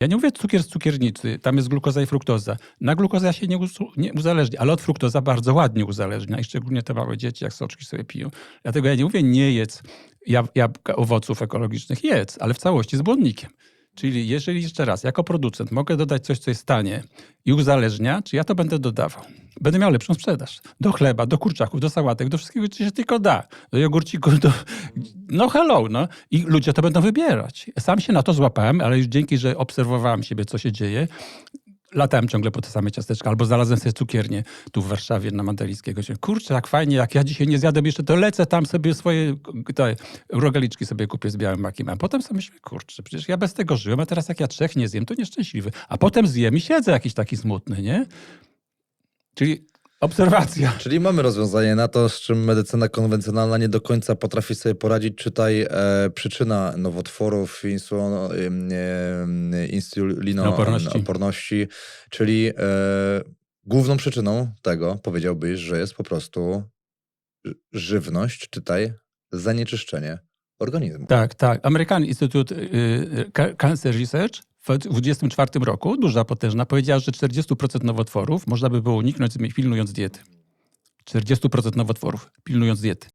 Ja nie mówię cukier z cukiernicy, tam jest glukoza i fruktoza. Na glukozę się nie, nie uzależni, ale od fruktoza bardzo ładnie uzależnia i szczególnie te małe dzieci, jak soczki sobie piją. Dlatego ja nie mówię nie jedz jab- jabłka, owoców ekologicznych, jedz, ale w całości z błonnikiem. Czyli jeżeli jeszcze raz, jako producent mogę dodać coś, co jest tanie i uzależnia, czy ja to będę dodawał? Będę miał lepszą sprzedaż. Do chleba, do kurczaków, do sałatek, do wszystkiego, co się tylko da. Do jogurcików, do... No hello, no. I ludzie to będą wybierać. Sam się na to złapałem, ale już dzięki, że obserwowałem siebie, co się dzieje, latałem ciągle po te same ciasteczka, albo znalazłem sobie cukiernię tu w Warszawie na Mandalickiego. Kurczę, jak fajnie, jak ja dzisiaj nie zjadłem jeszcze, to lecę tam sobie swoje te, rogaliczki sobie kupię z białym makiem. A potem sobie myślę, kurczę, przecież ja bez tego żyłem, a teraz jak ja trzech nie zjem, to nieszczęśliwy. A potem zjem i siedzę jakiś taki smutny, nie? Czyli obserwacja. Czyli mamy rozwiązanie na to, z czym medycyna konwencjonalna nie do końca potrafi sobie poradzić. Czytaj e, przyczyna nowotworów, insulino, e, insulinooporności, Oporności. czyli e, główną przyczyną tego powiedziałbyś, że jest po prostu ży- żywność, czytaj zanieczyszczenie organizmu. Tak, tak. American Institute y, Ca- Cancer Research w 2024 roku, duża, potężna, powiedziała, że 40% nowotworów można by było uniknąć pilnując diety. 40% nowotworów, pilnując diety.